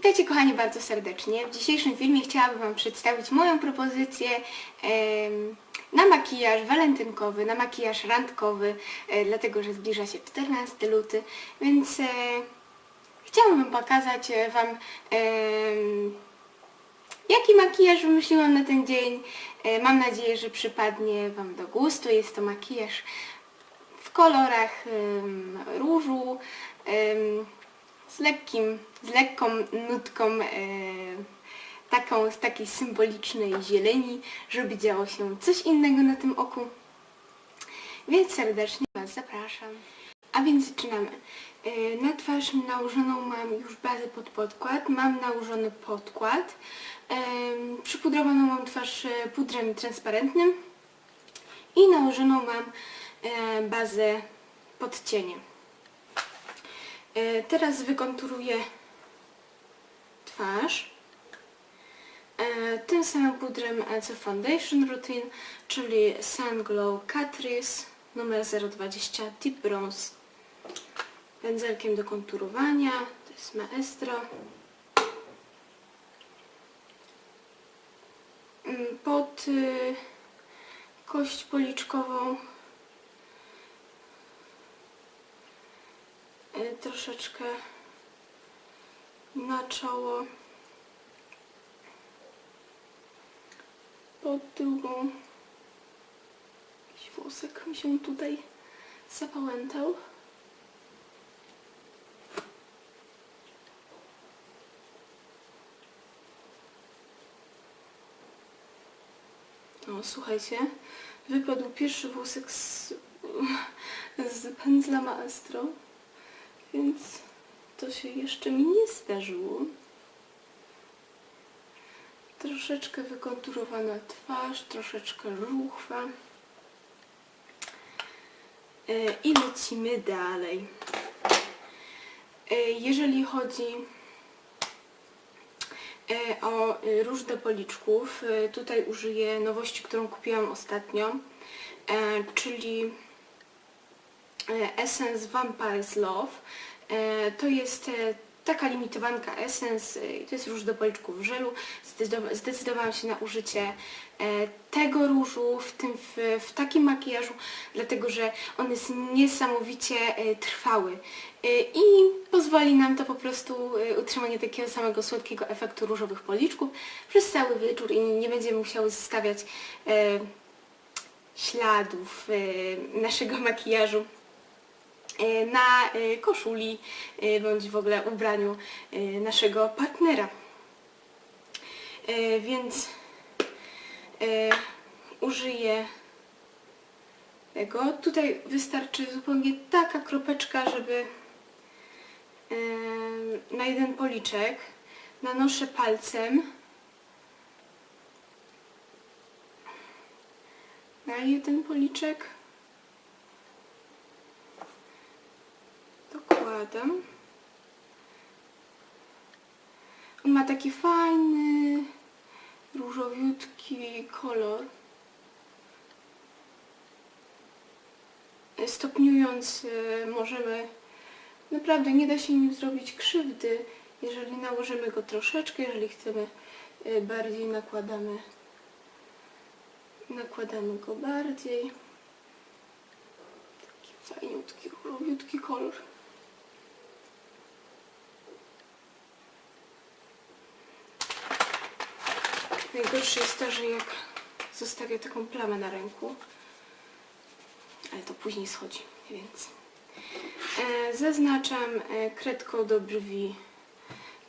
Witajcie kochani bardzo serdecznie. W dzisiejszym filmie chciałabym Wam przedstawić moją propozycję na makijaż walentynkowy, na makijaż randkowy, e, dlatego że zbliża się 14 luty, więc e, chciałabym pokazać e, Wam jaki makijaż wymyśliłam na ten dzień. Mam nadzieję, że przypadnie Wam do gustu. Jest to makijaż w kolorach różu, z lekkim, z lekką nutką e, taką, z takiej symbolicznej zieleni, żeby działo się coś innego na tym oku. Więc serdecznie Was zapraszam. A więc zaczynamy. E, Na twarz nałożoną mam już bazę pod podkład, mam nałożony podkład. Em, Przypudrowaną mam twarz e, pudrem transparentnym i nałożoną mam e, bazę pod cieniem. E, Teraz wykonturuję twarz e, tym samym pudrem e, co Foundation Routine, czyli Sun Glow Catrice numer 020 Deep Bronze pędzelkiem do konturowania, to jest Maestro. Mm, Pod y, kość policzkową troszeczkę na czoło pod drugą. Jakiś włosek mi się tutaj zapałętał o słuchajcie wypadł pierwszy włosek z, z pędzla maestro więc to się jeszcze mi nie zdarzyło. Troszeczkę wykonturowana twarz, troszeczkę żuchwa. E, I lecimy dalej. E, Jeżeli chodzi e, o e, róż do policzków, tutaj użyję nowości, którą kupiłam ostatnio, czyli Essence Vampire's Love. E, To jest e, taka limitowanka Essence, e, to jest róż do policzków w żelu. Zdecydowa- Zdecydowałam się na użycie e, tego różu w, tym, w, w takim makijażu, dlatego że on jest niesamowicie e, trwały E, i pozwoli nam to po prostu e, utrzymanie takiego samego słodkiego efektu różowych policzków przez cały wieczór i nie będziemy musiały zostawiać e, śladów e, naszego makijażu e, na e, koszuli e, bądź w ogóle ubraniu e, naszego partnera. E, Więc e, użyję tego. Tutaj wystarczy zupełnie taka kropeczka, żeby e, na jeden policzek nanoszę palcem na jeden policzek On ma taki fajny, różowiutki kolor. Stopniując e, możemy, naprawdę nie da się nim zrobić krzywdy, jeżeli nałożymy go troszeczkę, jeżeli chcemy e, bardziej nakładamy, nakładamy go bardziej. Taki fajniutki, różowiutki kolor. Najgorsze jest to, że jak zostawię taką plamę na ręku, ale to później schodzi, więc e, zaznaczam e, do brwi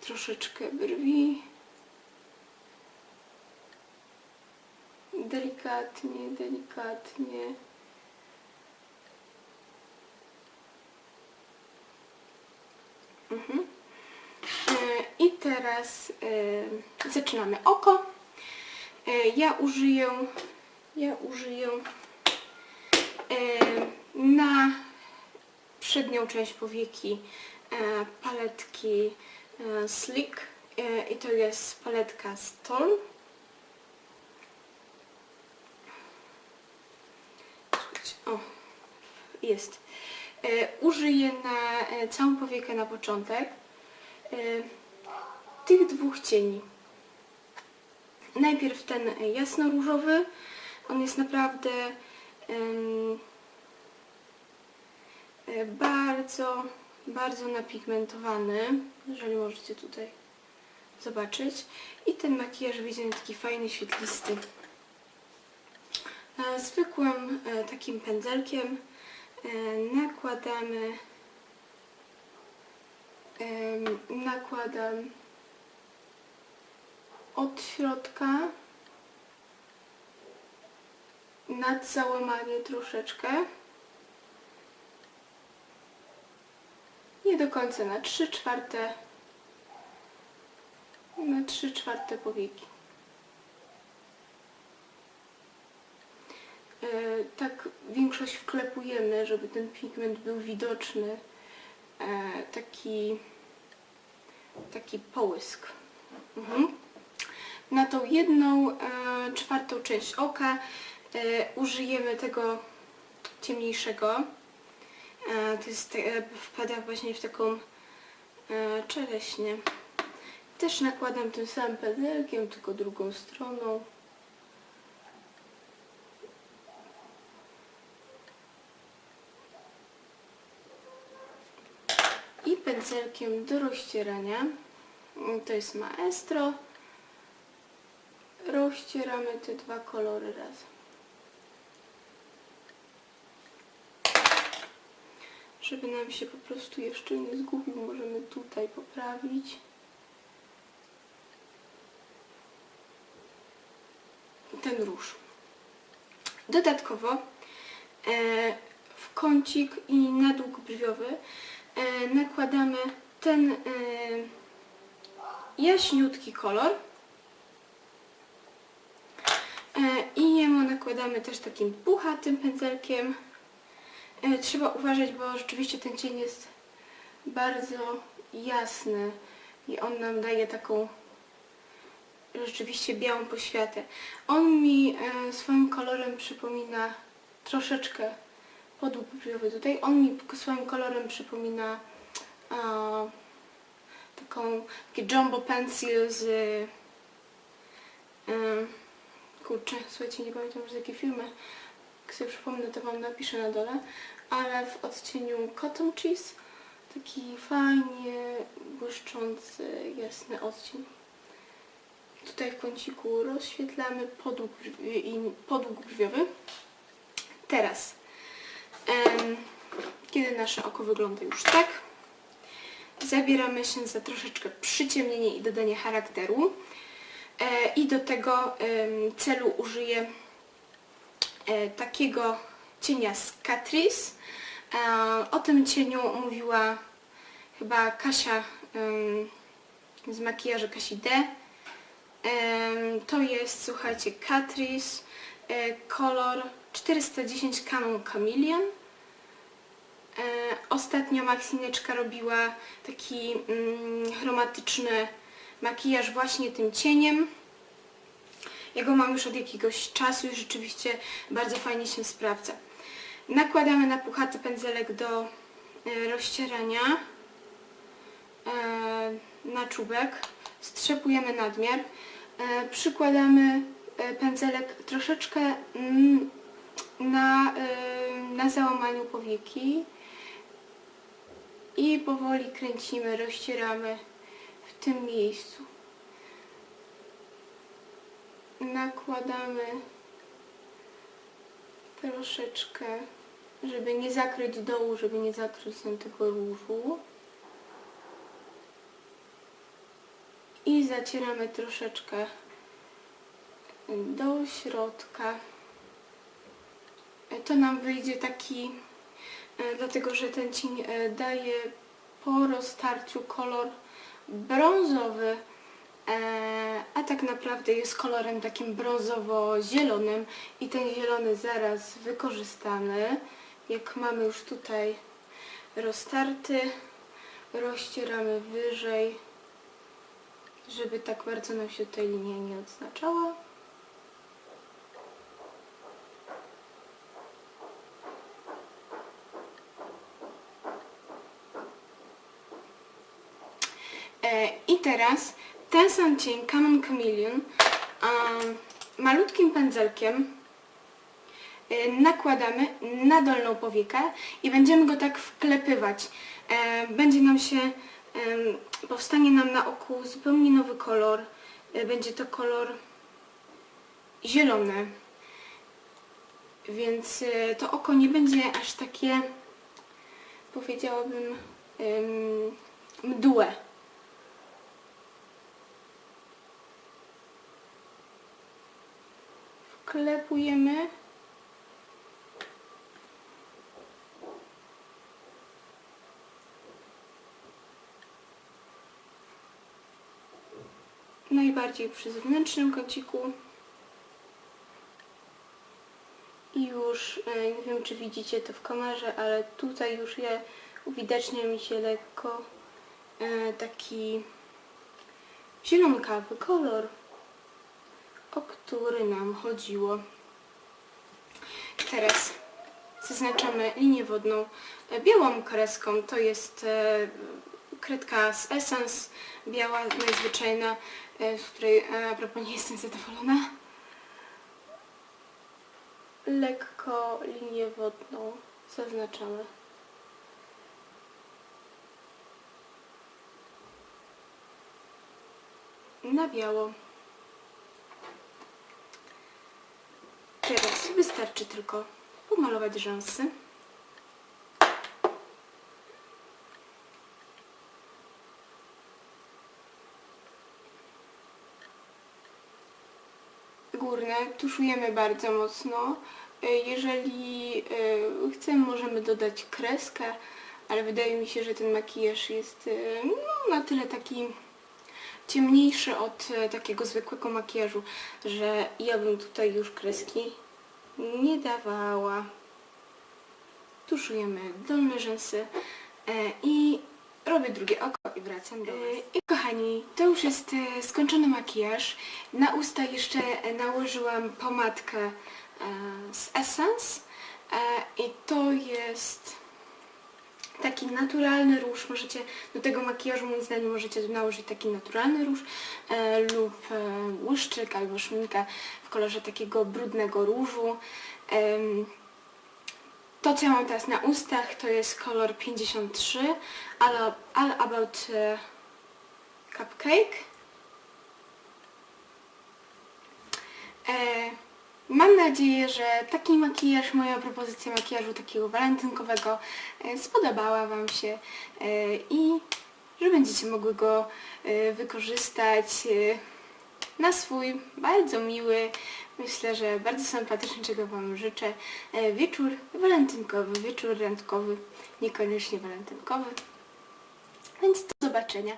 troszeczkę brwi. Delikatnie, delikatnie. Mhm. E, I teraz e, zaczynamy oko. E, Ja użyję, ja użyję e, na przednią część powieki e, paletki Slick i to jest paletka. Słuchajcie, O, jest. Użyję na całą powiekę na początek. Tych dwóch cieni. Najpierw ten jasno-różowy. On jest naprawdę e, bardzo, bardzo napigmentowany, jeżeli możecie tutaj zobaczyć. I ten makijaż wyjdzie taki fajny, świetlisty. E, Zwykłym e, takim pędzelkiem nakładamy nakładam od środka nad załamanie troszeczkę. Nie do końca na 3 czwarte na 3 czwarte powieki. E, tak większość wklepujemy, żeby ten pigment był widoczny. E, taki taki połysk. Mhm. Na tą jedną e, czwartą część oka e, użyjemy tego ciemniejszego. E, to jest, wpada właśnie w taką czereśnię. Też nakładam tym samym pędzelkiem, tylko drugą stroną. I pędzelkiem do rozcierania, to jest Maestro, rozcieramy te dwa kolory razem. Żeby nam się po prostu jeszcze nie zgubił, możemy tutaj poprawić. ten róż. Dodatkowo e, w kącik i na dług brwiowy e, nakładamy ten e, jaśniutki kolor e, i jemu nakładamy też takim puchatym pędzelkiem. E, trzeba uważać, bo rzeczywiście ten cień jest bardzo jasny i on nam daje taką rzeczywiście białą poświatę. On mi e, swoim kolorem przypomina troszeczkę podług brwiowy tutaj. On mi swoim kolorem przypomina e, taką taki jumbo pencil z e, kurczę, słuchajcie, nie pamiętam już z jakiej filmy. Jak sobie przypomnę, to Wam napiszę na dole. Ale w odcieniu Cotton Cheese taki fajnie błyszczący, jasny odcień. Tutaj w kąciku rozświetlamy podług, brwi- podług brwiowy. Teraz, em, kiedy nasze oko wygląda już tak, zabieramy się za troszeczkę przyciemnienie i dodanie charakteru. E, I do tego celu użyję e, takiego cienia z Catrice. E, o tym cieniu mówiła chyba Kasia z makijażu Kasi D. To jest, słuchajcie, Catrice, kolor 410 Canon Chameleon. Ostatnio Maksineczka robiła taki mm, chromatyczny makijaż właśnie tym cieniem. Ja go mam już od jakiegoś czasu i rzeczywiście bardzo fajnie się sprawdza. Nakładamy na puchaty pędzelek do e, rozcierania e, na czubek, strzepujemy nadmiar, e, przykładamy pędzelek troszeczkę mm, na, na załamaniu powieki i powoli kręcimy, rozcieramy tym miejscu. Nakładamy troszeczkę, żeby nie zakryć dołu, żeby nie zakryć nam tego różu. I zacieramy troszeczkę do środka. To nam wyjdzie taki, e, dlatego że ten cień e, daje po roztarciu kolor brązowy, e, a tak naprawdę jest kolorem takim brązowo-zielonym i ten zielony zaraz wykorzystamy. Jak mamy już tutaj roztarty, rozcieramy wyżej, żeby tak bardzo nam się tutaj linia nie odznaczała. E, I teraz ten sam cień Common Chameleon malutkim pędzelkiem nakładamy na dolną powiekę i będziemy go tak wklepywać. Będzie nam się, powstanie nam na oku zupełnie nowy kolor. E, Będzie to kolor zielony. Więc e, to oko nie będzie aż takie, powiedziałabym, mdłe. Wklepujemy. Najbardziej przy zewnętrznym kąciku. I już, e, nie wiem czy widzicie to w kamerze, ale tutaj już je uwidacznia mi się lekko e, taki zielonkawy kolor, który nam chodziło. Teraz zaznaczamy linię wodną białą kreską. To jest e, kredka z Essence, biała, najzwyczajna, e, z której e, a propos nie jestem zadowolona lekko linię wodną zaznaczamy. Na biało. Teraz wystarczy tylko pomalować rzęsy. górne tuszujemy bardzo mocno. E, Jeżeli e, chcemy, możemy dodać kreskę, ale wydaje mi się, że ten makijaż jest e, no, na tyle taki ciemniejszy od e, takiego zwykłego makijażu, że ja bym tutaj już kreski nie dawała. Tuszujemy dolne rzęsy e, i robię drugie oko i wracam do Was. I kochani, to już jest e, skończony makijaż. Na usta jeszcze e, nałożyłam pomadkę e, z Essence e, i to jest taki naturalny róż. Możecie do tego makijażu moim zdaniem możecie nałożyć taki naturalny róż e, lub e, łuszczyk albo szminkę w kolorze takiego brudnego różu. Em, to, co ja mam teraz na ustach, to jest kolor 53, all, all About e, Cupcake. E, mam nadzieję, że taki makijaż, moja propozycja makijażu takiego walentynkowego e, spodobała Wam się e, i że będziecie mogły go e, wykorzystać na swój bardzo miły, myślę, że bardzo sympatyczny, czego Wam życzę, wieczór walentynkowy, wieczór randkowy, niekoniecznie walentynkowy. Więc do zobaczenia